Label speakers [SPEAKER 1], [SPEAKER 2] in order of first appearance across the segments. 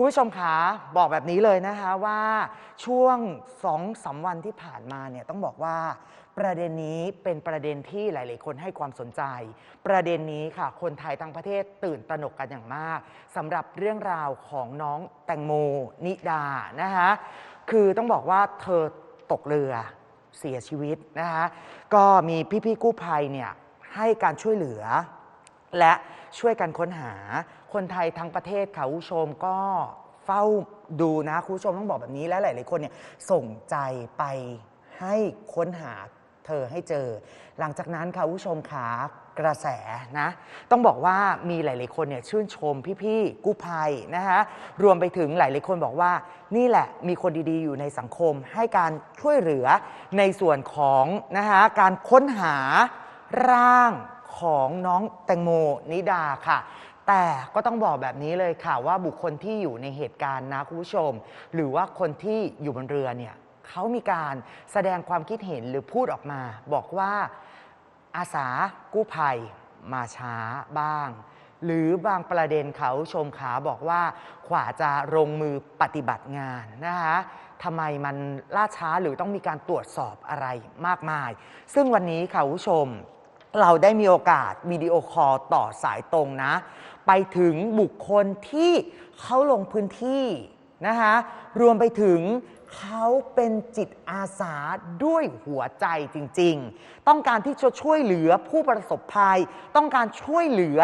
[SPEAKER 1] คุณผู้ชมคะบอกแบบนี้เลยนะคะว่าช่วงสองสามวันที่ผ่านมาเนี่ยต้องบอกว่าประเด็นนี้เป็นประเด็นที่หลาย ๆ คนให้ความสนใจ ประเด็นนี้ค่ะ คนไทยทั้งประเทศตื่นตระหนกกันอย่างมากสำหรับเรื่องราวของน้องแตงโมนิดานะคะคือต้องบอกว่าเธอตกเรือเสียชีวิตนะคะก็มีพี่ ๆ กู้ภัยเนี่ยให้การช่วยเหลือ และช่วยกันค้นหา คนไทยทั้งประเทศค่ะคุณผู้ชมก็เฝ้าดูนะคุณผู้ชมต้องบอกแบบนี้และหลาย ๆ คนเนี่ยส่งใจไปให้ค้นหาเธอให้เจอ หลังจากนั้นค่ะคุณผู้ชมขากระแสนะ ต้องบอกว่ามีหลาย ๆ คนเนี่ยชื่นชมพี่ๆกู้ภัยนะคะรวมไปถึงหลาย ๆ คนบอกว่า นี่แหละมีคนดีๆ อยู่ในสังคมให้การช่วยเหลือในส่วนของนะคะการค้นหาร่างของน้องแตงโมนิดาค่ะ แต่ก็ต้องบอกแบบนี้เลยค่ะว่าบุคคลที่อยู่ในเหตุการณ์นะคุณผู้ชม หรือว่าคนที่อยู่บนเรือเนี่ยเขามีการแสดงความคิดเห็นหรือพูดออกมา บอกว่าอาสากู้ภัยมาช้าบ้าง หรือบางประเด็นเขาชมขาบอกว่าขวาจะลงมือปฏิบัติงานนะคะทำไมมันล่าช้าหรือต้องมีการตรวจสอบอะไรมากมาย ซึ่งวันนี้ค่ะคุณผู้ชม เราได้มีโอกาสวิดีโอคอลต่อสายตรงนะ ไปถึงบุคคลที่เขาลงพื้นที่นะคะรวมไปถึงเขาเป็นจิตอาสาด้วยหัวใจจริงๆ ต้องการที่จะช่วยเหลือผู้ประสบภัย ต้องการช่วยเหลือ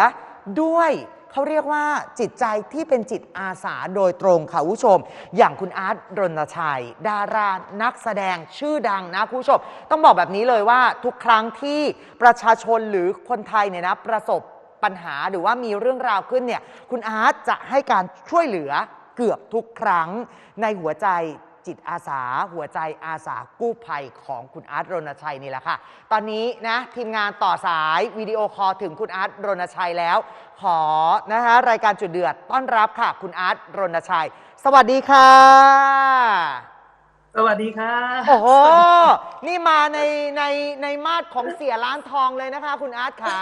[SPEAKER 1] ด้วย เขาเรียกว่าจิตใจที่เป็นจิตอาสาโดยตรงค่ะผู้ชม อย่างคุณอาร์ตรณชัย ดารานักแสดงชื่อดังนะคุณผู้ชม ต้องบอกแบบนี้เลยว่าทุกครั้งที่ประชาชนหรือคนไทยเนี่ยนะประสบปัญหาหรือว่ามีเรื่องราวขึ้นเนี่ยคุณอาร์ตจะให้การช่วยเหลือเกือบทุกครั้งในหัวใจ จิตอาสา หัวใจอาสากู้ภัยของคุณอาร์ตรณชัยนี่แหละค่ะ ตอนนี้นะทีมงานต่อสายวิดีโอคอลถึงคุณอาร์ตรณชัยแล้ว ขอนะคะรายการจุดเดือดต้อนรับค่ะ คุณอาร์ตรณชัย สวัสดีค่ะ
[SPEAKER 2] สวัสดีครับ
[SPEAKER 1] โอ้โห นี่มาในในในมาดของเสียร้านทองเลยนะคะ คุณอาร์ตขา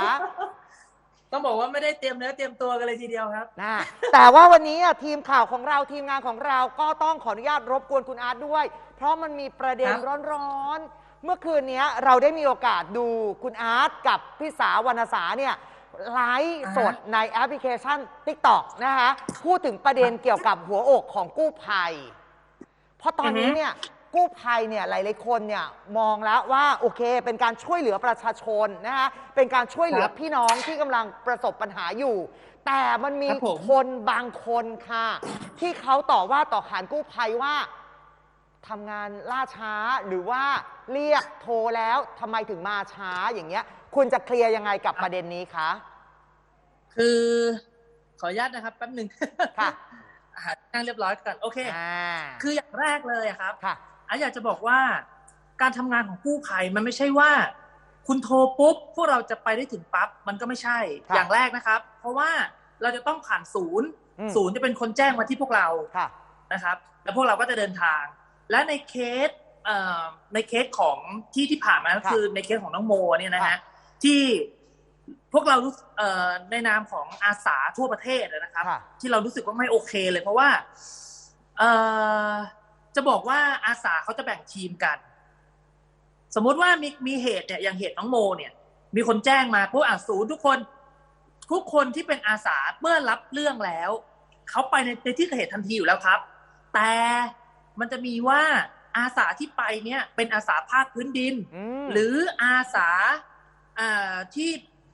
[SPEAKER 2] ต้องบอกว่าไม่ได้เตรียมเนื้อเตรียมตัวกันเลยทีเดียวครับ
[SPEAKER 1] นะแต่ว่าวันนี้อะทีมข่าวของเราทีมงานของเราก็ต้องขออนุญาตรบกวนคุณอาร์ตด้วย เพราะมันมีประเด็น
[SPEAKER 2] ครับ
[SPEAKER 1] ร้อนๆ เมื่อคืนนี้เราได้มีโอกาสดูคุณอาร์ตกับพี่สาวรรณสาเนี่ยไลฟ์สดในแอปพลิเคชัน TikTok นะคะพูดถึงประเด็นเกี่ยวกับหัวอกของกู้ภัย เพราะตอนนี้เนี่ย กู้ภัยเนี่ยหลายๆคนเนี่ยมองแล้วว่าโอเค เป็นการช่วยเหลือประชาชนนะคะเป็นการช่วยเหลือ
[SPEAKER 2] ครับ
[SPEAKER 1] พี่น้องที่กำลังประสบปัญหาอยู่ แต่มันมี
[SPEAKER 2] ครับผม
[SPEAKER 1] คนบางคนค่ะ ที่เขาต่อว่าต่อขานกู้ภัยว่าทำงานล่าช้าหรือว่าเรียกโทรแล้วทำไมถึงมาช้าอย่างเงี้ย คุณจะเคลียร์ยังไงกับประเด็นนี้คะ
[SPEAKER 2] คือขออนุญาตนะครับแป๊บหนึ่ง
[SPEAKER 1] ค่ะ
[SPEAKER 2] หานั่งเรียบร้อยกันโอเค
[SPEAKER 1] อ่า
[SPEAKER 2] คืออย่างแรกเลยอะครับ
[SPEAKER 1] ค่ะ
[SPEAKER 2] อาอยากจะบอกว่าการทำงานของกู้ภัยมันไม่ใช่ว่า คุณโทรปุ๊บพวกเราจะไปได้ถึงปั๊บมันก็ไม่ใช่
[SPEAKER 1] ครับ
[SPEAKER 2] อย่างแรกนะครับ เพราะว่าเราจะต้องผ่านศูนย์
[SPEAKER 1] อืม
[SPEAKER 2] ศูนย์จะเป็นคนแจ้งมาที่พวกเรา
[SPEAKER 1] ค่ะ
[SPEAKER 2] นะครับ แล้วพวกเราก็จะเดินทาง และในเคสเอ่อในเคสของที่ที่ผ่านมาก็
[SPEAKER 1] ค่ะ
[SPEAKER 2] คือในเคสของน้องโมเนี่ยนะ
[SPEAKER 1] ค่ะ
[SPEAKER 2] ฮะที่พวกเรารู้เอ่อในนามของอาสาทั่วประเทศนะครับ
[SPEAKER 1] ค่ะ
[SPEAKER 2] ที่เรารู้สึกว่าไม่โอเคเลย เพราะว่าเอ่อ จะบอกว่าอาสาเขาจะแบ่งทีมกัน สมมุติว่ามีมีเหตุเนี่ยอย่างเหตุน้องโมเนี่ย มีคนแจ้งมาผู้อ่าศูนย์ทุกคน ทุกคนที่เป็นอาสาเมื่อรับเรื่องแล้ว เขาไปในในที่เกิดเหตุทันทีอยู่แล้วครับ แต่มันจะมีว่าอาสาที่ไปเนี่ย เป็นอาสาภาคพื้นดิน
[SPEAKER 1] อืม
[SPEAKER 2] หรืออาสาอ่าที่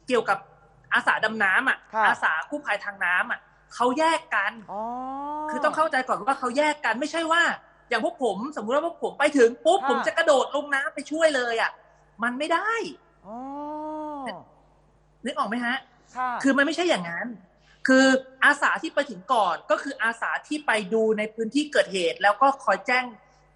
[SPEAKER 2] เกี่ยวกับอาสาดำน้ำอะ
[SPEAKER 1] ค่ะ
[SPEAKER 2] อาสากู้ภัยทางน้ำอะเขาแยกกัน
[SPEAKER 1] อ๋อ
[SPEAKER 2] คือต้องเข้าใจก่อนว่าเขาแยกกันไม่ใช่ว่า อย่างพวกผมสมมุติว่าพวกผมไปถึงปุ๊บ
[SPEAKER 1] ค่ะ
[SPEAKER 2] ผมจะกระโดดลงน้ำไปช่วยเลยอะ มันไม่ได้
[SPEAKER 1] อ๋อ
[SPEAKER 2] นึกออกไหมฮะ
[SPEAKER 1] ค่ะ
[SPEAKER 2] คือมันไม่ใช่อย่างนั้น คืออาสาที่ไปถึงก่อนก็คืออาสาที่ไปดูในพื้นที่เกิดเหตุ แล้วก็คอยแจ้ง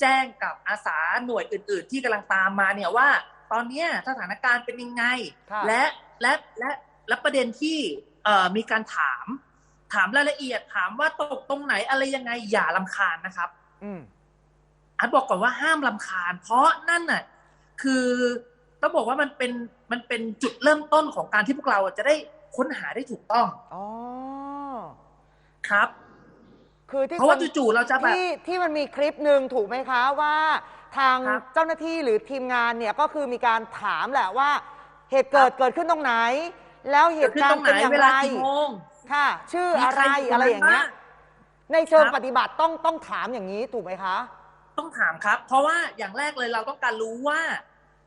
[SPEAKER 2] แจ้งกับอาสาหน่วยอื่น ๆ ที่กำลังตามมาเนี่ยว่า ตอนเนี้ยสถานการณ์เป็นยังไง
[SPEAKER 1] ค่ะ
[SPEAKER 2] และและและและประเด็นที่เอ่อมีการถาม ถามรายละเอียดถามว่าตกตรงไหนอะไรยังไงอย่าลำคาญนะครับ
[SPEAKER 1] อื ม
[SPEAKER 2] อันบอกก่อนว่าห้ามลำคาญ เพราะนั่นน่ะคือต้องบอกว่ามันเป็นมันเป็นจุดเริ่มต้นของการที่พวกเราจะได้ค้นหาได้ถูกต้อง
[SPEAKER 1] อ๋อ
[SPEAKER 2] ครับ
[SPEAKER 1] คือที่
[SPEAKER 2] เพราะว่า
[SPEAKER 1] คน
[SPEAKER 2] จู่ๆเราจะแบบ
[SPEAKER 1] ที่ที่มันมีคลิปหนึ่งถูกไหมคะว่าทาง
[SPEAKER 2] ครับ
[SPEAKER 1] เจ้าหน้าที่หรือทีมงานเนี่ยก็คือมีการถามแหละว่า เหตุเกิด
[SPEAKER 2] ครับ
[SPEAKER 1] เกิดขึ้นตรงไหน แล้วเห
[SPEAKER 2] เกิด
[SPEAKER 1] ตุ
[SPEAKER 2] ขึ้น
[SPEAKER 1] การ
[SPEAKER 2] ตร
[SPEAKER 1] ณ์
[SPEAKER 2] งไหน
[SPEAKER 1] เป็นอย่าง
[SPEAKER 2] เว
[SPEAKER 1] ไร
[SPEAKER 2] ลากี่โมง
[SPEAKER 1] ค่ะ ชื่อ
[SPEAKER 2] มี
[SPEAKER 1] อะไร
[SPEAKER 2] ใคยู่
[SPEAKER 1] อะไรอย่างเงี้ย
[SPEAKER 2] บ้
[SPEAKER 1] ในเชิง
[SPEAKER 2] ครับ
[SPEAKER 1] ปฏิบัติต้องต้องถามอย่างนี้ถูกไหมคะ
[SPEAKER 2] ต้องถามครับ เพราะว่าอย่างแรกเลยเราต้องการรู้ว่า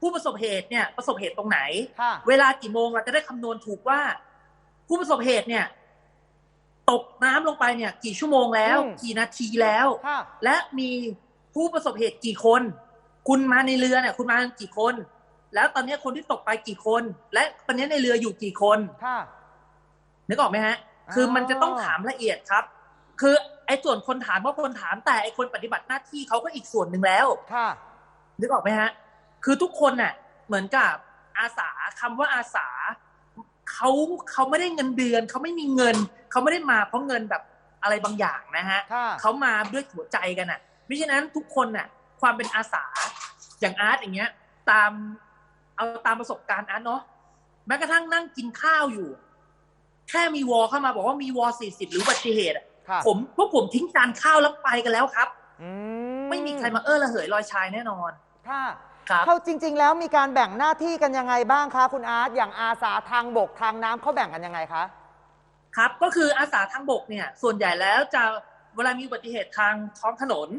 [SPEAKER 2] ผู้ประสบเหตุเนี่ยประสบเหตุตรงไหน
[SPEAKER 1] ค่ะ
[SPEAKER 2] เวลากี่โมงเราจะได้คำนวณถูกว่า ผู้ประสบเหตุเนี่ย ตกน้ำลงไปเนี่ย กี่ชั่วโมงแล้ว
[SPEAKER 1] อืม
[SPEAKER 2] กี่นาทีแล้ว
[SPEAKER 1] ค่ะ
[SPEAKER 2] และมีผู้ประสบเหตุกี่คน คุณมาในเรือเนี่ย คุณมากันกี่คน แล้วตอนนี้คนที่ตกไปกี่คน และตอนนี้ในเรืออยู่กี่คน
[SPEAKER 1] ค่ะ
[SPEAKER 2] นึกออกไหมฮะ คือมันจะต้องถามละเอียดครับ คือ ไอ้ส่วนคนถามว่าคนถามแต่ไอ้คนปฏิบัติหน้าที่เขาก็อีกส่วนหนึ่งแล้ว
[SPEAKER 1] ค่ะ
[SPEAKER 2] นึกออกไหมฮะ คือทุกคนน่ะ เหมือนกับอาสาคำว่าอาสาเขาเขาไม่ได้เงินเดือนเขาไม่มีเงินเขาไม่ได้มาเพราะเงินแบบอะไรบางอย่างนะฮะ
[SPEAKER 1] ค่ะ
[SPEAKER 2] เขามาด้วยหัวใจกันอะเพราะฉะนั้นทุกคนน่ะ ความเป็นอาสาอย่างอาร์ตอย่างเงี้ย ตามเอาตามประสบการณ์อาร์ตเนาะแม้กระทั่งนั่งกินข้าวอยู่ แค่มีวอเข้ามาบอกว่ามีวอสี่สิบหรืออุบัติเหตุอะ
[SPEAKER 1] ค่ะ
[SPEAKER 2] ผมพวกผมทิ้งจานข้าวแล้วไปกันแล้วครับ
[SPEAKER 1] อื
[SPEAKER 2] ไม่มีใครมาเออระเหยลอยชายแน่นอน
[SPEAKER 1] ค่ะ
[SPEAKER 2] ครับ
[SPEAKER 1] เขาจริง ๆ แล้วมีการแบ่งหน้าที่กันยังไงบ้างคะคุณอาร์ตอย่างอาสาทางบกทางน้ำเขาแบ่งกันยังไงคะ
[SPEAKER 2] ครับก็คืออาสาทางบกเนี่ย ส่วนใหญ่แล้วจะเวลามีอุบัติเหตุทางท้องถนน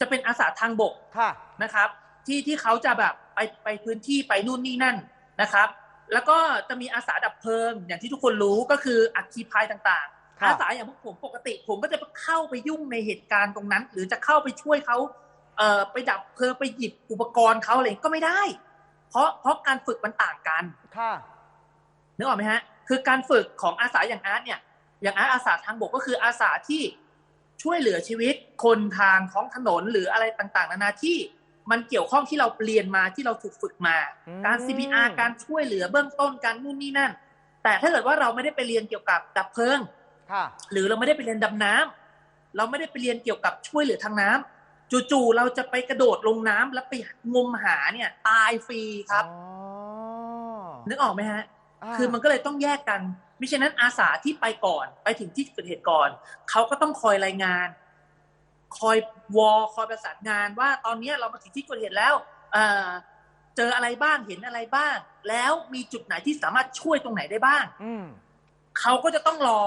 [SPEAKER 2] จะเป็นอาสาทางบก
[SPEAKER 1] ค่ะ
[SPEAKER 2] นะครับ ที่ที่เขาจะแบบไปไปพื้นที่ไปนู่นนี่นั่นนะครับ แล้วก็จะมีอาสาดับเพลิงอย่างที่ทุกคนรู้ก็คืออัคคีภัยต่างๆ
[SPEAKER 1] ครับ
[SPEAKER 2] อาสาอย่างพวกผมปกติ ผมก็จะเข้าไปยุ่งในเหตุการณ์ตรงนั้น หรือจะเข้าไปช่วยเขาเอ่อไปดับเพลิงไปหยิบอุปกรณ์เขาอะไรก็ไม่ได้ เพราะเพราะการฝึกมันต่างกัน
[SPEAKER 1] ค่ะ
[SPEAKER 2] นึกออกไหมฮะ คือการฝึกของอาสาอย่างอาร์ตเนี่ย อย่างอาร์ตอาสาทางบกก็คืออาสาที่ช่วยเหลือชีวิต คนทางท้องถนนหรืออะไรต่างๆ นานาที่มันเกี่ยวข้องที่เราเรียนมาที่เราถูกฝึกมา
[SPEAKER 1] อืม
[SPEAKER 2] การ CPR การช่วยเหลือเบื้องต้นการนู่นนี่นั่น แต่ถ้าเกิดว่าเราไม่ได้ไปเรียนเกี่ยวกับดับเพลิง
[SPEAKER 1] ค่ะ
[SPEAKER 2] หรือเราไม่ได้ไปเรียนดำน้ำเราไม่ได้ไปเรียนเกี่ยวกับช่วยเหลือทางน้ำจู่ๆเราจะไปกระโดดลงน้ำแล้วไปงมหาเนี่ยตายฟรีครับ
[SPEAKER 1] อ๋อ
[SPEAKER 2] นึกออกไหมฮะาคือมันก็เลยต้องแยกกันมิฉะนั้นอาสาที่ไปก่อนไปถึงที่เกิดเหตุก่อนเขาก็ต้องคอยรายงาน คอยวอคอยประสานงานว่าตอนนี้เรามาถึงที่เกิดเหตุแล้วเอ่อเจออะไรบ้างเห็นอะไรบ้าง แล้วมีจุดไหนที่สามารถช่วยตรงไหนได้บ้าง
[SPEAKER 1] อืม
[SPEAKER 2] เขาก็จะต้องรอ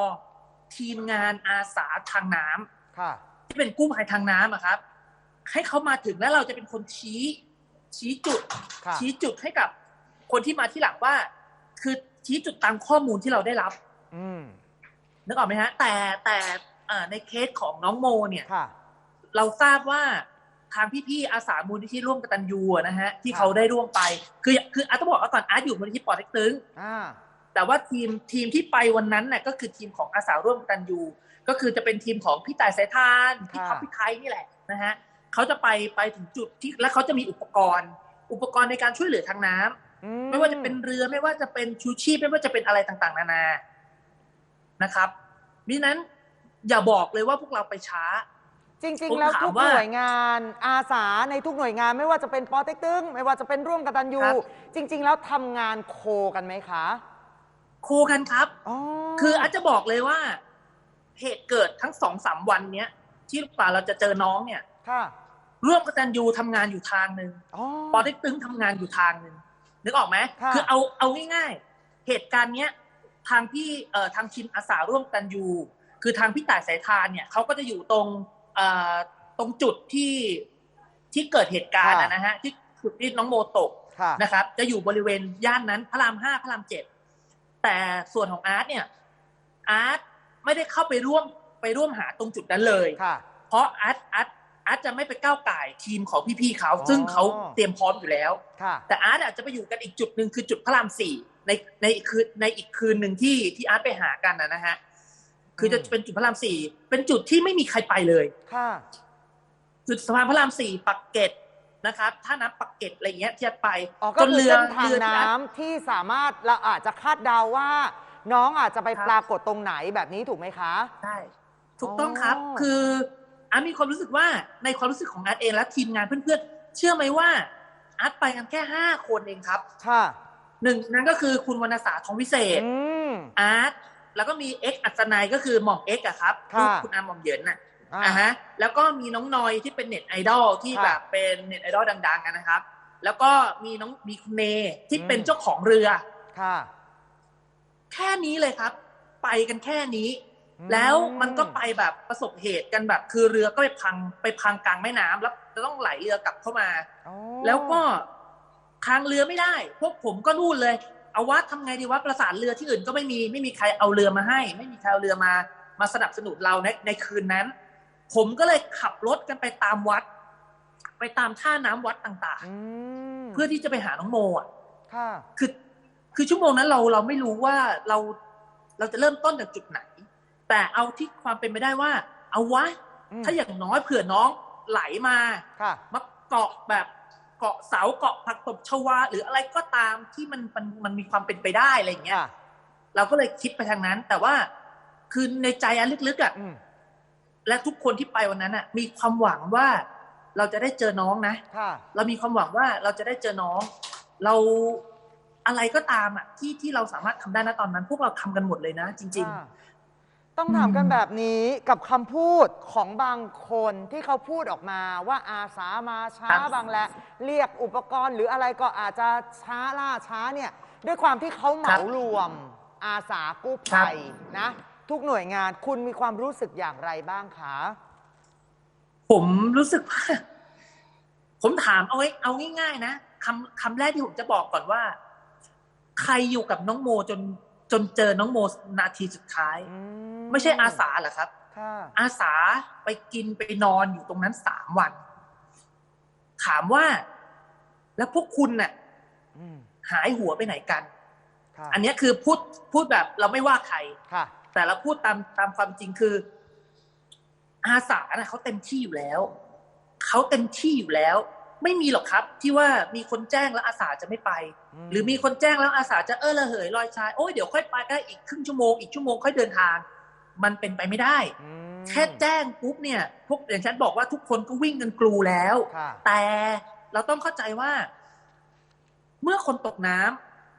[SPEAKER 2] ทีมงานอาสาทางน้ำ
[SPEAKER 1] ค่ะ
[SPEAKER 2] ที่เป็นกู้ภัยทางน้ำอะครับ ให้เขามาถึงแล้วเราจะเป็นคนชี้ ชี้จุด
[SPEAKER 1] ค่ะ
[SPEAKER 2] ชี้จุดให้กับ คนที่มาที่หลังว่า คือชี้จุดตามข้อมูลที่เราได้รับ
[SPEAKER 1] อืม
[SPEAKER 2] นึกออกไหมฮะ แต่แต่เอ่อในเคสของน้องโมเนี่ย
[SPEAKER 1] ค่ะ
[SPEAKER 2] เราทราบว่าทางพี่ๆอาสามูลนิธิร่วมกตันยูอะนะฮะที่
[SPEAKER 1] ครับ
[SPEAKER 2] เขาได้ร่วมไป คือคืออาร์ตต้องบอกว่าก่อนอาร์ตอยู่มูลนิธิปอเต็กตึง
[SPEAKER 1] อ่า
[SPEAKER 2] แต่ว่าทีมทีมที่ไปวันนั้นน่ะก็คือทีมของอาสาร่วมกตันยูก็คือจะเป็นทีมของพี่ต่ายสายทานพี่ท็อปพี่ไทยนี่แหละนะฮะเขาจะไปไปถึงจุดที่แล้วเขาจะมีอุปกรณ์ อุปกรณ์ในการช่วยเหลือทางน้ำ
[SPEAKER 1] อื
[SPEAKER 2] ไม่ว่าจะเป็นเรือไม่ว่าจะเป็นชูชีพไม่ว่าจะเป็นอะไรต่างๆ นานานะครับมิฉะนั้นอย่าบอกเลยว่าพวกเราไปช้า
[SPEAKER 1] จริง
[SPEAKER 2] ผม
[SPEAKER 1] ๆแล้ว
[SPEAKER 2] ถาม
[SPEAKER 1] ทุก
[SPEAKER 2] ว่า
[SPEAKER 1] หน่วยงานอาสาในทุกหน่วยงานไม่ว่าจะเป็นปอเต็กตึงไม่ว่าจะเป็นร่วมกตันยู
[SPEAKER 2] ครับ
[SPEAKER 1] จริง ๆ แล้วทำงานโคกันไหมคะ
[SPEAKER 2] ครูกันครับ
[SPEAKER 1] อ๋อ
[SPEAKER 2] คืออาจจะบอกเลยว่า เหตุเกิดทั้งสองสามวันเนี้ย ที่ป่าเราจะเจอน้องเนี่ย
[SPEAKER 1] ค่ะ
[SPEAKER 2] ร่วมกตันยูทำงานอยู่ทางหนึ่ง
[SPEAKER 1] อ๋อ
[SPEAKER 2] ปอเต็กตึงทำงานอยู่ทางหนึ่งนึกออกไหม
[SPEAKER 1] ค่ะ
[SPEAKER 2] คือเอาเอาง่ายๆ เหตุการณ์เนี้ยทางพี่เอ่อทางทีมอาสาร่วมกันยูคือทางพี่ต่ายสายทานเนี่ยเขาก็จะอยู่ตรงเอ่อตรงจุดที่ที่เกิดเหตุการณ์อะนะฮะที่จุดที่น้องโมตก
[SPEAKER 1] ค่ะ
[SPEAKER 2] นะครับ จะอยู่บริเวณย่านนั้นพระรามห้าพระรามเจ็ด แต่ส่วนของอาร์ตเนี่ยอาร์ตไม่ได้เข้าไปร่วมไปร่วมหาตรงจุดนั้นเลย
[SPEAKER 1] ค่ะ
[SPEAKER 2] เพราะอาร์ตอาร์ตอาร์ตจะไม่ไปก้าวไก่ายทีมของพี่ๆเขา
[SPEAKER 1] อ๋อ
[SPEAKER 2] ซึ่งเขาเตรียมพร้อมอยู่แล้ว
[SPEAKER 1] ค่ะ
[SPEAKER 2] แต่อาร์ตอาจจะไปอยู่กันอีกจุดหนึ่งคือจุดพระรามสี่ในในอีกคืนในอีกคืนหนึ่งที่ที่อาร์ตไปหากันนะนะฮะคือจะ
[SPEAKER 1] อืม
[SPEAKER 2] เป็นจุดพระรามสี่เป็นจุดที่ไม่มีใครไปเลย
[SPEAKER 1] ค่ะ
[SPEAKER 2] จุดสะพานพระรามสี่ปักเกร็ด นะครับถ้านับปักเกร็ดอะไรเงี้ยที่อาร์ตไป
[SPEAKER 1] อ๋อก็
[SPEAKER 2] จน
[SPEAKER 1] คือ
[SPEAKER 2] เรือ
[SPEAKER 1] เส้นทาง
[SPEAKER 2] เรือที่อา
[SPEAKER 1] น้ำ
[SPEAKER 2] ร์ต
[SPEAKER 1] ที่สามารถเราอาจจะคาดเดาว่า น้องอาจจะไป
[SPEAKER 2] ครับ
[SPEAKER 1] ปรากฏตรงไหนแบบนี้ถูกไหมคะ
[SPEAKER 2] ใช่ถูกต้องครับ
[SPEAKER 1] อ๋อ
[SPEAKER 2] คืออาร์ตมีความรู้สึกว่าในความรู้สึกของอาร์ตเองและทีมงานเพื่อนๆ เชื่อไหมว่าอาร์ตไปกันแค่ห้าคนเองครับ
[SPEAKER 1] ค่ะ
[SPEAKER 2] หนึ่งนั้นก็คือคุณวรรณสาทองวิเศษ
[SPEAKER 1] อืม
[SPEAKER 2] อาร์ตแล้วก็มีเอ็กอัศนัยก็คือหม่อมเอ็กอะครับ
[SPEAKER 1] ค่ะ
[SPEAKER 2] ลูกคุณอาหม่อมเหยินน่ะ
[SPEAKER 1] อ่า
[SPEAKER 2] อ่าฮะแล้วก็มีน้องนอยที่เป็นเน็ตไอดอลที่
[SPEAKER 1] ค่ะ
[SPEAKER 2] แบบเป็นเน็ตไอดอลดังๆกันนะครับ แล้วก็มีน้องมีคุณเนที่เป็น
[SPEAKER 1] อืม
[SPEAKER 2] เจ้าของเรือ
[SPEAKER 1] ค่ะ
[SPEAKER 2] แค่นี้เลยครับ ไปกันแค่นี้
[SPEAKER 1] อืม
[SPEAKER 2] แล้วมันก็ไปแบบประสบเหตุกันแบบ คือเรือก็ไปพังไปพังกลางแม่น้ำแล้วจะต้องไหลเรือกลับเข้ามา
[SPEAKER 1] อ๋อ
[SPEAKER 2] แล้วก็ค้างเรือไม่ได้ พวกผมก็นู่นเลยเอาว่าทำไงดีว่าประสานเรือที่อื่นก็ไม่มีไม่มีใครเอาเรือมาให้ ไม่มีใครเอาเรือมามาสนับสนุนเราในในคืนนั้น ผมก็เลยขับรถกันไปตามวัด ไปตามท่าน้ำวัดต่าง
[SPEAKER 1] อืม
[SPEAKER 2] ๆเพื่อที่จะไปหาน้องโมอะ
[SPEAKER 1] ค่ะ
[SPEAKER 2] คือคือชั่วโมงนั้นเราเราไม่รู้ว่าเราเราจะเริ่มต้นจากจุดไหน แต่เอาที่ความเป็นไปได้ว่า เอาวะ
[SPEAKER 1] อืม
[SPEAKER 2] ถ้าอย่างน้อยเผื่อน้องไหลมา
[SPEAKER 1] ค่ะ
[SPEAKER 2] มาเกาะแบบเกาะเสาเกาะผักตบชวา หรืออะไรก็ตามที่มันมันมันมีความเป็นไปได้อะไรอย่างเงี้ย
[SPEAKER 1] ค่ะ
[SPEAKER 2] เราก็เลยคิดไปทางนั้น แต่ว่าคือในใจอันลึกๆอะ
[SPEAKER 1] อืม
[SPEAKER 2] และทุกคนที่ไปวันนั้นอะ มีความหวังว่าเราจะได้เจอน้องนะ
[SPEAKER 1] ค่ะ
[SPEAKER 2] เรามีความหวังว่าเราจะได้เจอน้อง เราอะไรก็ตามอะที่ที่เราสามารถทำได้นะตอนนั้น พวกเราทำกันหมดเลยนะ จริง
[SPEAKER 1] ค่ะต้องถามกันแบบนี้กับคำพูดของบางคนที่เขาพูดออกมาว่าอาสามาช้า
[SPEAKER 2] ครับ
[SPEAKER 1] บางแหละ เรียกอุปกรณ์ หรืออะไรก็อาจจะช้าล่าช้าเนี่ย ด้วยความที่เขาเหมารวม อาสากู้ภัยนะ ทุกหน่วยงานคุณมีความรู้สึกอย่างไรบ้างคะ
[SPEAKER 2] ๆผมรู้สึกว่าผมถามเอาไว้เอาง่ายๆนะคำคำแรกที่ผมจะบอกก่อนว่า ใครอยู่กับน้องโมจนจนเจอน้องโมนาทีสุดท้าย
[SPEAKER 1] อื
[SPEAKER 2] ไม่ใช่อาสาเหรอครับ
[SPEAKER 1] ค่ะ
[SPEAKER 2] อาสาไปกินไปนอนอยู่ตรงนั้นสามวัน ถามว่า แล้วพวกคุณน่ะ
[SPEAKER 1] อืม
[SPEAKER 2] หายหัวไปไหนกัน
[SPEAKER 1] ค่ะ
[SPEAKER 2] อันเนี้ยคือพูดพูดแบบเราไม่ว่าใคร
[SPEAKER 1] ค่ะ
[SPEAKER 2] แต่เราพูดตามตามความจริงคือ อาสาน่ะเขาเต็มที่อยู่แล้วเขาเต็มที่อยู่แล้ว ไม่มีหรอกครับ ที่ว่ามีคนแจ้งแล้วอาสาจะไม่ไป
[SPEAKER 1] อืม
[SPEAKER 2] หรือมีคนแจ้งแล้วอาสาจะเออระเหยลอยชายโอ้ยเดี๋ยวค่อยไปได้อีกครึ่งชั่วโมงอีกชั่วโมงค่อยเดินทาง มันเป็นไปไม่ได้
[SPEAKER 1] อืม
[SPEAKER 2] แค่แจ้งปุ๊บเนี่ยพวกอย่างฉันบอกว่าทุกคนก็วิ่งกันกลูแล้ว
[SPEAKER 1] ค่ะ
[SPEAKER 2] แต่เราต้องเข้าใจว่า เมื่อคนตกน้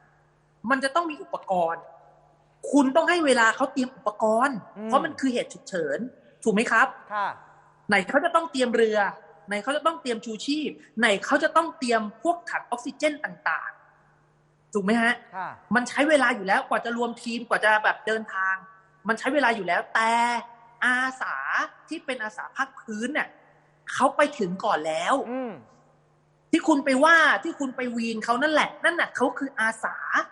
[SPEAKER 2] ำมันจะต้องมีอุปกรณ์ คุณต้องให้เวลาเขาเตรียมอุปกรณ์
[SPEAKER 1] อืม
[SPEAKER 2] เพราะมันคือเหตุฉุกเฉิน ถูกไหมครับ
[SPEAKER 1] ค่ะ
[SPEAKER 2] ไหนเขาจะต้องเตรียมเรือ ไหนเขาจะต้องเตรียมชูชีพ ไหนเขาจะต้องเตรียมพวกถังออกซิเจนต่าง ๆ ถูกไหมฮะ
[SPEAKER 1] ค่ะ
[SPEAKER 2] มันใช้เวลาอยู่แล้วกว่าจะรวมทีมกว่าจะแบบเดินทาง มันใช้เวลาอยู่แล้ว แต่อาสาที่เป็นอาสาภาคพื้นเนี่ยเขาไปถึงก่อนแล้ว
[SPEAKER 1] อืม
[SPEAKER 2] ที่คุณไปว่าที่คุณไปวีนเขานั่นแหละ นั่นน่ะเขาคืออาสา
[SPEAKER 1] อืม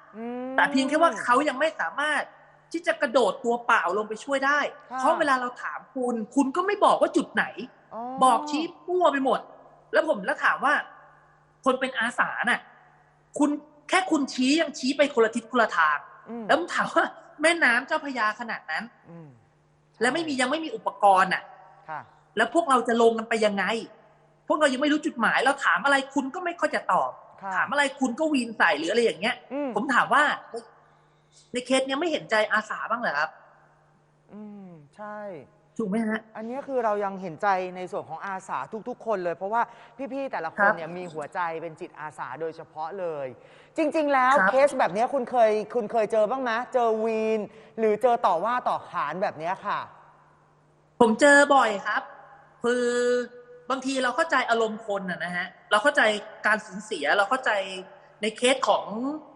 [SPEAKER 2] แต่เพียงแค่ว่าเขายังไม่สามารถที่จะกระโดดตัวเปล่าลงไปช่วยได้
[SPEAKER 1] ค่ะ
[SPEAKER 2] เพราะเวลาเราถามคุณ คุณก็ไม่บอกว่าจุดไหน บอกชี้มั่วไปหมด แล้วผมแล้วถามว่า คนเป็นอาสาน่ะ คุณแค่คุณชี้ยังชี้ไปคนละทิศคนละทาง
[SPEAKER 1] อืม
[SPEAKER 2] แล้วผมถามว่า แม่น้ำเจ้าพระยาขนาดนั้น
[SPEAKER 1] อืม
[SPEAKER 2] และไม่มียังไม่มีอุปกรณ์อะ
[SPEAKER 1] ค่ะ
[SPEAKER 2] แล้วพวกเราจะลงกันไปยังไง พวกเรายังไม่รู้จุดหมาย เราถามอะไรคุณก็ไม่ค่อยจะตอบ
[SPEAKER 1] ค่ะ
[SPEAKER 2] ถามอะไรคุณก็วีนใส่หรืออะไรอย่างเงี้ย
[SPEAKER 1] อืม
[SPEAKER 2] ผมถามว่า ในเคสเนี้ยไม่เห็นใจอาสาบ้างเหรอครับ
[SPEAKER 1] อืมใช่
[SPEAKER 2] ถูกไหมฮะ
[SPEAKER 1] อันนี้คือเรายังเห็นใจในส่วนของอาสาทุก ๆ คนเลย เพราะว่าพี่ ๆ แต่ละค
[SPEAKER 2] ครั
[SPEAKER 1] น
[SPEAKER 2] บ
[SPEAKER 1] เนี่ยมีหัวใจเป็นจิตอาสาโดยเฉพาะเลย จริง ๆ แล้ว
[SPEAKER 2] ครับ
[SPEAKER 1] เคสแบบนี้คุณเคย คุณเคยเจอบ้างไหมเจอวีน หรือเจอต่อว่าต่อขานแบบเนี้ยค่ะ
[SPEAKER 2] ผมเจอบ่อยครับ คือ บางทีเราเข้าใจอารมณ์คนอะนะฮะเราเข้าใจการสูญเสียเราเข้าใจในเคสของ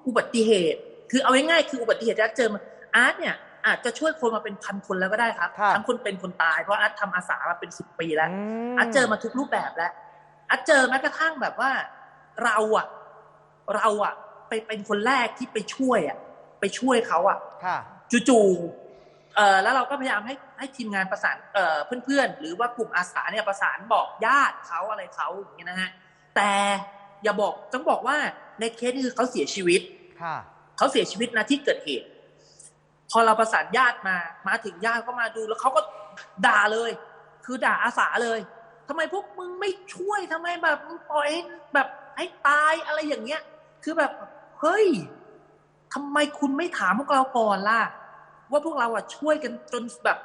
[SPEAKER 2] อุบัติเหตุ คือเอาง่ายๆคืออุบัติเหตุที่อาร์ตเจอมาอาร์ตเนี่ยอาจจะช่วยคนมาเป็นพันคนแล้วก็ได้ครับ
[SPEAKER 1] ครับ
[SPEAKER 2] ทั้งคนเป็นคนตายเพราะอาร์ตทำอาสามาเป็นสิบปีแล้ว
[SPEAKER 1] ม
[SPEAKER 2] อาร์ตเจอมาทุกรูปแบบแล้วอาร์ตเจอแม้กระทั่งแบบว่า เราอะเราอะไปเป็นคนแรกที่ไปช่วยอะไปช่วยเขาอะ
[SPEAKER 1] ค่ะ
[SPEAKER 2] จู่ๆ เอ่อแล้วเราก็พยายามให้ให้ทีมงานประสานเอ่อเพื่อนๆ หรือว่ากลุ่มอาสาเนี่ยประสานบอกญาติเขาอะไรเขาอย่างเงี้ยนะฮะแต่อย่าบอกต้องบอกว่าในเคสนี้คือเขาเสียชีวิต
[SPEAKER 1] ค่ะ
[SPEAKER 2] เขาเสียชีวิตนะที่เกิดเหตุ พอเราประสานญาติมา มาถึงญาติก็มาดูแล้วเขาก็ด่าเลย คือด่าอาสาเลยทำไมพวกมึงไม่ช่วยทำไมแบบมึงปล่อยให้แบบให้ตายอะไรอย่างเงี้ย คือแบบเฮ้ยทำไมคุณไม่ถามพวกเราก่อนล่ะ ว่าพวกเราอะช่วยกันจนแบบ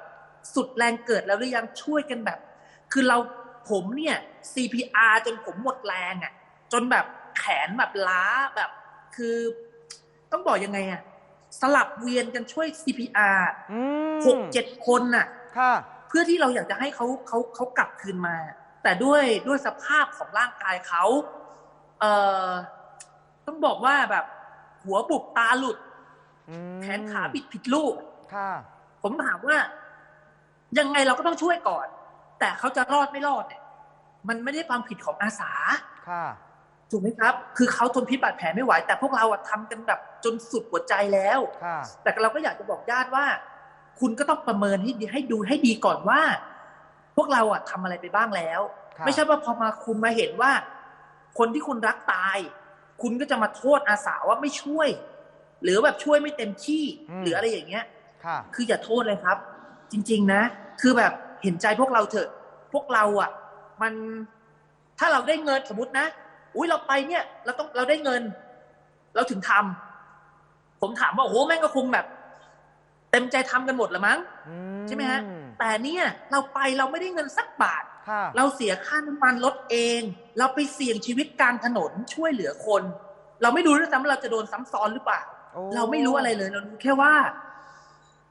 [SPEAKER 2] สุดแรงเกิดแล้วหรือยังช่วยกันแบบ คือเราผมเนี่ย CPR จนผมหมดแรงอะจนแบบแขนแบบล้าแบบ คือ ต้องบอกยังไงอะสลับเวียนกันช่วย CPR
[SPEAKER 1] อืม
[SPEAKER 2] หกเจ็ดคนน่ะ
[SPEAKER 1] ค่ะ
[SPEAKER 2] เพื่อที่เราอยากจะให้เขาเขาเขากลับคืนมา แต่ด้วยด้วยสภาพของร่างกายเขาเอ่อต้องบอกว่าแบบ หัวบุบตาหลุด
[SPEAKER 1] อืม
[SPEAKER 2] แขนขาบิดผิดลูก
[SPEAKER 1] ค่ะ
[SPEAKER 2] ผมถามว่า ยังไงเราก็ต้องช่วยก่อน แต่เขาจะรอดไม่รอดเนี่ยมันไม่ได้ความผิดของอาสา
[SPEAKER 1] ค่ะ
[SPEAKER 2] ถูกไหมครับ คือเขาทนพิษบาดแผลไม่ไหว แต่พวกเราอะทำกันแบบจนสุดหัวใจแล้ว
[SPEAKER 1] ค่ะ
[SPEAKER 2] แต่เราก็อยากจะบอกญาติว่า คุณก็ต้องประเมินให้ดีให้ดูให้ดีก่อนว่า พวกเราอะทำอะไรไปบ้างแล้ว
[SPEAKER 1] ค่ะ
[SPEAKER 2] ไม่ใช่ว่าพอมาคุณมาเห็นว่า คนที่คุณรักตาย คุณก็จะมาโทษอาสาว่าไม่ช่วย หรือแบบช่วยไม่เต็มที่หรืออะไรอย่างเงี้ย
[SPEAKER 1] ค่ะ
[SPEAKER 2] คืออย่าโทษเลยครับ จริง ๆ นะ คือแบบเห็นใจพวกเราเถอะ พวกเราอะ มันถ้าเราได้เงินสมมตินะอุ้ยเราไปเนี่ย เราต้องเราได้เงิน เราถึงทำผมถามว่าโอ้โหแม่งก็คงแบบ เต็มใจทำกันหมดละมั้ง
[SPEAKER 1] อื
[SPEAKER 2] ใช่ไหมฮะแต่เนี่ยเราไปเราไม่ได้เงินสักบาท
[SPEAKER 1] ค่ะ
[SPEAKER 2] เราเสียค่าน้ำมันรถเอง เราไปเสี่ยงชีวิตกลางถนนช่วยเหลือคน เราไม่รู้ด้วยซ้ำว่าเราจะโดนซ้ำซ้อนหรือเปล่า
[SPEAKER 1] โอ้
[SPEAKER 2] เราไม่รู้อะไรเลย เรารู้แค่ว่า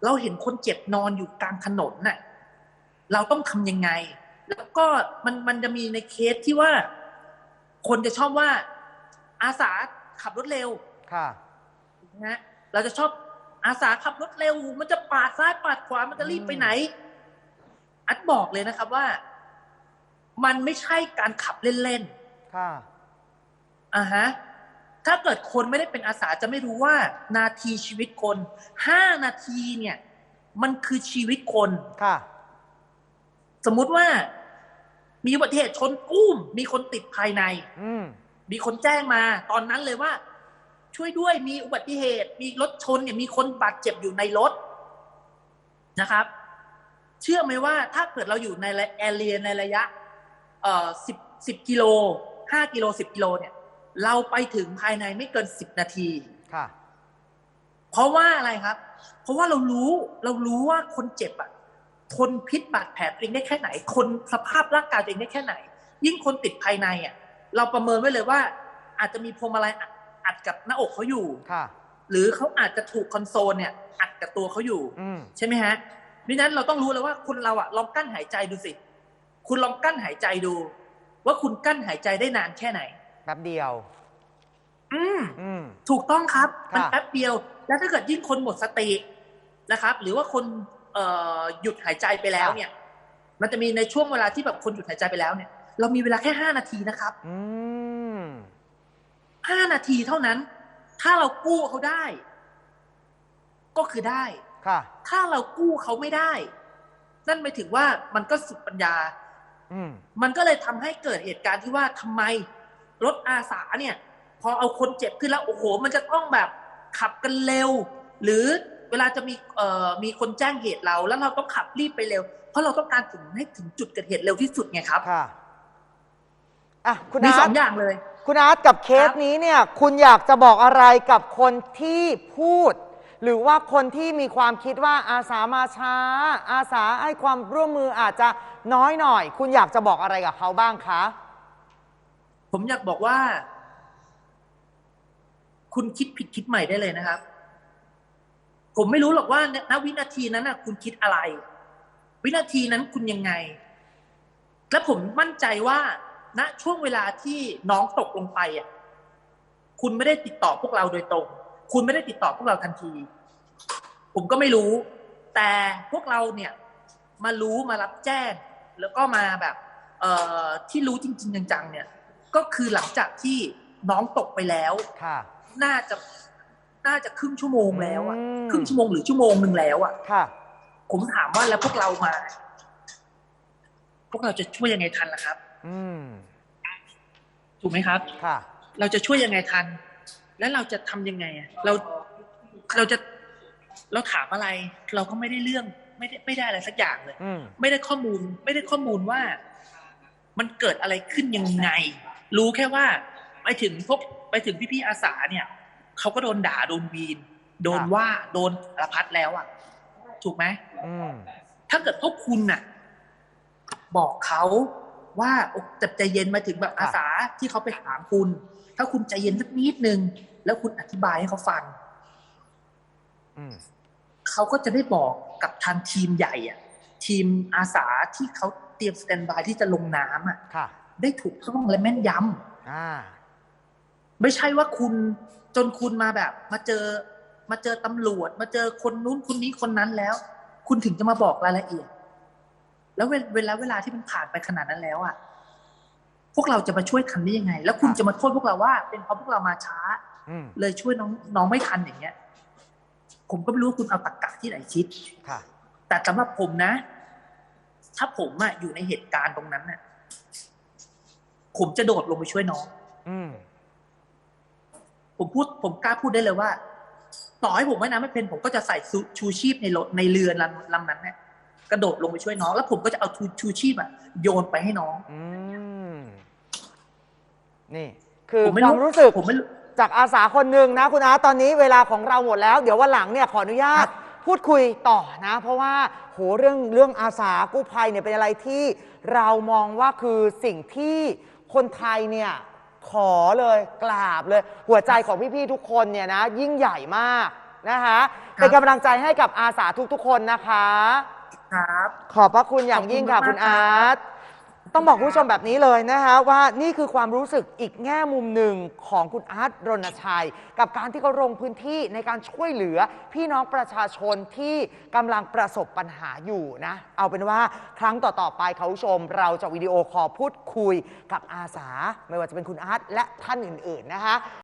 [SPEAKER 2] เราเห็นคนเจ็บนอนอยู่กลางถนนน่ะ เราต้องทำยังไง แล้วก็มันมันจะมีในเคสที่ว่า คนจะชอบว่า อาสาขับรถเร็ว
[SPEAKER 1] ค่ะ
[SPEAKER 2] นะฮะเราจะชอบอาสาขับรถเร็ว มันจะปาดซ้ายปาดขวา มันจะรีบไปไหน อัดบอกเลยนะครับว่า มันไม่ใช่การขับเล่น
[SPEAKER 1] ค่ะ
[SPEAKER 2] ๆอ่าฮะ ถ้าเกิดคนไม่ได้เป็นอาสาจะไม่รู้ว่านาทีชีวิตคนห้านาทีเนี่ย มันคือชีวิตคน
[SPEAKER 1] ค่ะ
[SPEAKER 2] สมมุติว่ามีอุบัติเหตุชนกุ้ม มีคนติดภายใน
[SPEAKER 1] อืม
[SPEAKER 2] มีคนแจ้งมา ตอนนั้นเลยว่า ช่วยด้วยมีอุบัติเหตุ มีรถชนเนี่ย มีคนบาดเจ็บอยู่ในรถนะครับ เชื่อไหมว่าถ้าเกิดเราอยู่ในแอเรียในระยะ เอ่อสิบสิบกิโลห้ากิโลสิบกิโลเนี่ย เราไปถึงภายในไม่เกินสิบนาที
[SPEAKER 1] ค่ะ
[SPEAKER 2] เพราะว่าอะไรครับ เพราะว่าเรารู้เรารู้ว่าคนเจ็บอะทนพิษบาดแผลตัวเองได้แค่ไหน คนสภาพร่างกายตัวเองได้แค่ไหน ยิ่งคนติดภายในอะเราประเมินไว้เลยว่า อาจจะมีพวงมาลัยอัดอัดกับหน้าอกเขาอยู่
[SPEAKER 1] ค่ะ
[SPEAKER 2] หรือเขาอาจจะถูกคอนโซลเนี่ย อัดกับตัวเขาอยู่
[SPEAKER 1] อืม
[SPEAKER 2] ใช่ไหมฮะดังนั้นเราต้องรู้เลยว่าคุณเราอะลองกั้นหายใจดูสิ คุณลองกั้นหายใจดู ว่าคุณกั้นหายใจได้นานแค่ไหน
[SPEAKER 1] แป๊บเดียว
[SPEAKER 2] อืม
[SPEAKER 1] อืม
[SPEAKER 2] ถูกต้องครับมัน
[SPEAKER 1] ค่ะ
[SPEAKER 2] แป๊บเดียว แล้วถ้าเกิดยิ่งคนหมดสตินะครับ หรือว่าคนเอ่อหยุดหายใจไปแล้วเนี่ย มันจะมีในช่วงเวลาที่แบบคนหยุดหายใจไปแล้วเนี่ย เรามีเวลาแค่ห้านาทีนะครับ
[SPEAKER 1] อืม
[SPEAKER 2] ห้านาทีเท่านั้น ถ้าเรากู้เขาได้ ก็คือได้
[SPEAKER 1] ค่ะ
[SPEAKER 2] ถ้าเรากู้เขาไม่ได้ นั่นหมายถึงว่ามันก็สุดปัญญา
[SPEAKER 1] อืม
[SPEAKER 2] มันก็เลยทำให้เกิดเหตุการณ์ที่ว่าทำไม รถอาสาเนี่ย พอเอาคนเจ็บขึ้นแล้วโอ้โห มันจะต้องแบบขับกันเร็ว หรือเวลาจะมีเอ่อมีคนแจ้งเหตุเรา แล้วเราต้องขับรีบไปเร็ว เพราะเราต้องการถึงให้ถึงจุดเกิดเหตุเร็วที่สุดไงครับ
[SPEAKER 1] ค่ะอะคุณ
[SPEAKER 2] มี
[SPEAKER 1] อา
[SPEAKER 2] ส
[SPEAKER 1] ร์
[SPEAKER 2] อ
[SPEAKER 1] ต
[SPEAKER 2] งอย่างเลย
[SPEAKER 1] คุณอาร์ตกับเคส
[SPEAKER 2] ครับ
[SPEAKER 1] นี้เนี่ย คุณอยากจะบอกอะไรกับคนที่พูด หรือว่าคนที่มีความคิดว่าอาสามาช้า อาสาให้ความร่วมมืออาจจะน้อยหน่อย คุณอยากจะบอกอะไรกับเขาบ้างคะ
[SPEAKER 2] ผมอยากบอกว่า คุณคิดผิดคิดใหม่ได้เลยนะครับ ผมไม่รู้หรอกว่าณวินาทีนั้นนะคุณคิดอะไร วินาทีนั้นคุณยังไง และผมมั่นใจว่าณช่วงเวลาที่น้องตกลงไปอะ คุณไม่ได้ติดต่อพวกเราโดยตรง คุณไม่ได้ติดต่อพวกเราทันที ผมก็ไม่รู้ แต่พวกเราเนี่ย มารู้มารับแจ้ง แล้วก็มาแบบ เอ่อที่รู้จริง ๆ จังๆเนี่ย ก็คือหลังจากที่น้องตกไปแล้ว
[SPEAKER 1] ค่ะ
[SPEAKER 2] น่าจะน่าจะครึ่งชั่วโมงแล้วอะ
[SPEAKER 1] อืม
[SPEAKER 2] ครึ่งชั่วโมงหรือชั่วโมงหนึ่งแล้วอะ
[SPEAKER 1] ค่ะ
[SPEAKER 2] ผมถามว่าแล้วพวกเรามา พวกเราจะช่วยยังไงทันล่ะครับ
[SPEAKER 1] อืม
[SPEAKER 2] ถูกไหมครับ
[SPEAKER 1] ค่ะ
[SPEAKER 2] เราจะช่วยยังไงทัน แล้วเราจะทำยังไงอะเราเราจะเราถามอะไร เราก็ไม่ได้เรื่อง ไม่ได้ไม่ได้อะไรสักอย่างเลย
[SPEAKER 1] อืม
[SPEAKER 2] ไม่ได้ข้อมูล ไม่ได้ข้อมูลว่า มันเกิดอะไรขึ้นยังไง รู้แค่ว่าไปถึงพวกไปถึงพี่ๆอาสาเนี่ยเขาก็โดนด่าโดนวีน โดนว่าโดนสารพัดแล้วอะ ถูกไหม
[SPEAKER 1] อืม
[SPEAKER 2] ถ้าเกิดพวกคุณน่ะ บอกเขาว่าโอ้แต่ใจเย็นมาถึงแบบอาสาที่เขาไปถามคุณ ถ้าคุณใจเย็นสักนิดนึง แล้วคุณอธิบายให้เขาฟัง
[SPEAKER 1] อืม
[SPEAKER 2] เขาก็จะได้บอกกับทางทีมใหญ่อะทีมอาสาที่เขาเตรียมสแตนบายที่จะลงน้ำอะ
[SPEAKER 1] ค่ะ
[SPEAKER 2] ได้ถูกต้องและแม่นยำ
[SPEAKER 1] อ่า
[SPEAKER 2] ไม่ใช่ว่าคุณจนคุณมาแบบ มาเจอ มาเจอตำรวจ มาเจอคนนู้นคนนี้คนนั้นแล้ว คุณถึงจะมาบอกรายละเอียด แล้วเวลเวลาเวลาที่มันผ่านไปขนาดนั้นแล้วอะพวกเราจะมาช่วยทันได้ยังไง แล้วคุณ
[SPEAKER 1] ครับ
[SPEAKER 2] จะมาโทษพวกเราว่า เป็นเพราะพวกเรามาช้า
[SPEAKER 1] อืม
[SPEAKER 2] เลยช่วยน้องน้องไม่ทันอย่างเงี้ย ผมก็ไม่รู้ว่าคุณเอาตรกกะที่ไหนคิด
[SPEAKER 1] ค่ะ
[SPEAKER 2] แต่สำหรับผมนะ ถ้าผมอะอยู่ในเหตุการณ์ตรงนั้นน่ะ ผมจะโดดลงไปช่วยน้อง
[SPEAKER 1] อืม
[SPEAKER 2] ผมพูด ผมกล้าพูดได้เลยว่า ต่อให้ผมว่ายน้ำไม่เป็น ผมก็จะใส่ชูชูชีพในรถในเรือลำลำนั้นเนี่ยกระโดดลงไปช่วยน้อง แล้วผมก็จะเอาชูชูชีพอะโยนไปให้น้อง
[SPEAKER 1] อืมนี่ คือ
[SPEAKER 2] ผมไม่
[SPEAKER 1] ความรู้สึก
[SPEAKER 2] ผมไม่รู้
[SPEAKER 1] จากอาสาคนหนึ่งนะ คุณอาร์ตตอนนี้เวลาของเราหมดแล้ว เดี๋ยววันหลังเนี่ยขออนุญาต
[SPEAKER 2] ครับ
[SPEAKER 1] พูดคุยต่อนะ เพราะว่าโหเรื่องเรื่องอาสากู้ภัยเนี่ยเป็นอะไรที่เรามองว่าคือสิ่งที่ คนไทยเนี่ยขอเลยกราบเลย หัวใจของพี่ๆทุกคนเนี่ยนะ ยิ่งใหญ่มากนะคะ
[SPEAKER 2] ครับ
[SPEAKER 1] เป็นกำลังใจให้กับอาสาทุกๆคนนะคะ
[SPEAKER 2] ครับ
[SPEAKER 1] ขอบพระคุณอย่างยิ่งค่ะ
[SPEAKER 2] ขอบคุ
[SPEAKER 1] คุณ
[SPEAKER 2] ณมาก
[SPEAKER 1] อาร์ต ต้องบอกคุณผู้ชมแบบนี้เลยนะคะว่านี่คือความรู้สึกอีกแง่มุมหนึ่งของคุณอาร์ตรณชัย กับการที่เขาลงพื้นที่ในการช่วยเหลือพี่น้องประชาชนที่กำลังประสบปัญหาอยู่นะ เอาเป็นว่าครั้งต่อ ๆ ไปเขาผู้ชม เราจะวิดีโอคอลพูดคุยกับอาสา ไม่ว่าจะเป็นคุณอาร์ตและท่านอื่น ๆ นะคะ